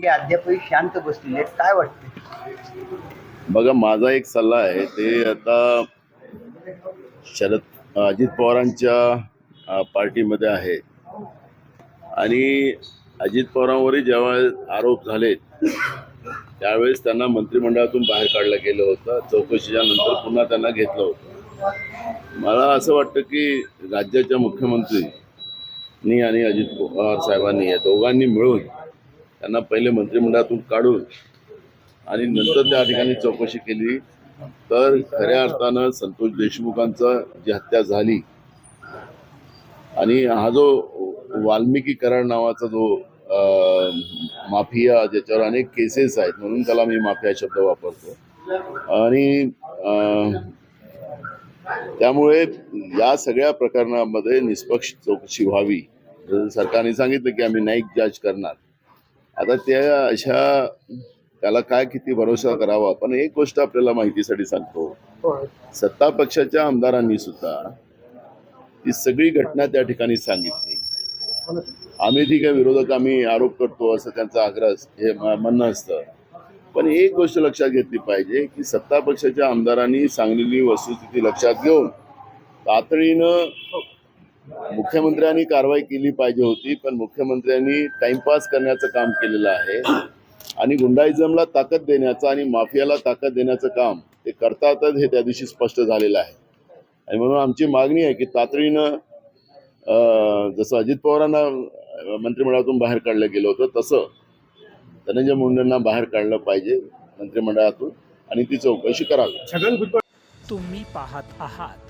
मुंडे अद्यापही शांत बसलेले आहेत. काय वाटते बघा माझा एक सल्ला आहे ते आता शरद अजित पवारांच्या पार्टीमध्ये आहे. आणि अजित पवारांवरही जेव्हा आरोप झाले त्यावेळेस त्यांना मंत्रिमंडळातून बाहेर काढलं गेलं होतं. चौकशीच्या नंतर पुन्हा त्यांना घेतलं होतं. मला असं वाटतं की राज्याच्या मुख्यमंत्रीनी आणि अजित पवार साहेबांनी या दोघांनी मिळून त्यांना पहिले मंत्रिमंडळातून काढून आणि नंतर त्या ठिकाणी चौकशी केली. तर खऱ्या अर्थानं संतोष देशमुखांचा जी हत्या झाली आणि हा जो वाल्मिकी कराड नावाचा जो माफिया ज्याच्यावर अनेक केसेस आहेत म्हणून त्याला मी माफिया शब्द वापरतो. आणि त्यामुळे या सगळ्या प्रकरणामध्ये निष्पक्ष चौकशी व्हावी. सरकारने सांगितलं की आम्ही न्यायिक जज करणार. आता त्या अशा त्याला काय किती भरोसा करावा? पण एक गोष्ट आपल्याला माहितीसाठी सांगतो. सत्ता पक्षाच्या आमदारांनी सुद्धा ती सगळी घटना त्या ठिकाणी सांगितली. आम्ही ठीक आहे विरोधक आम्ही आरोप करतो असं त्यांचा आग्रह हे म्हणणं असतं. पण एक गोष्ट लक्षात घेतली पाहिजे की सत्ता पक्षाच्या आमदारांनी सांगलेली वस्तुस्थिती लक्षात घेऊन तातडीनं मुख्यमंत्र्यांनी कारवाई केली पाहिजे होती पण मुख्यमंत्र्यांनी टाइमपास करण्याचं काम केलेलं आहे. आणि गुंडाईजमला ताकद देण्याचं आणि माफियाला ताकद देण्याचं काम ते करतातच हे त्या दिवशी स्पष्ट झालेलं आहे. आणि म्हणून आमची मागणी आहे की तातडीनं जसं अजित पवारांना मंत्रिमंडळातून बाहेर काढलं गेलं होतं तसं धनंजय मुंडेंना बाहेर काढलं पाहिजे मंत्रिमंडळातून आणि ती चौकशी करावी. तुम्ही पाहत आहात.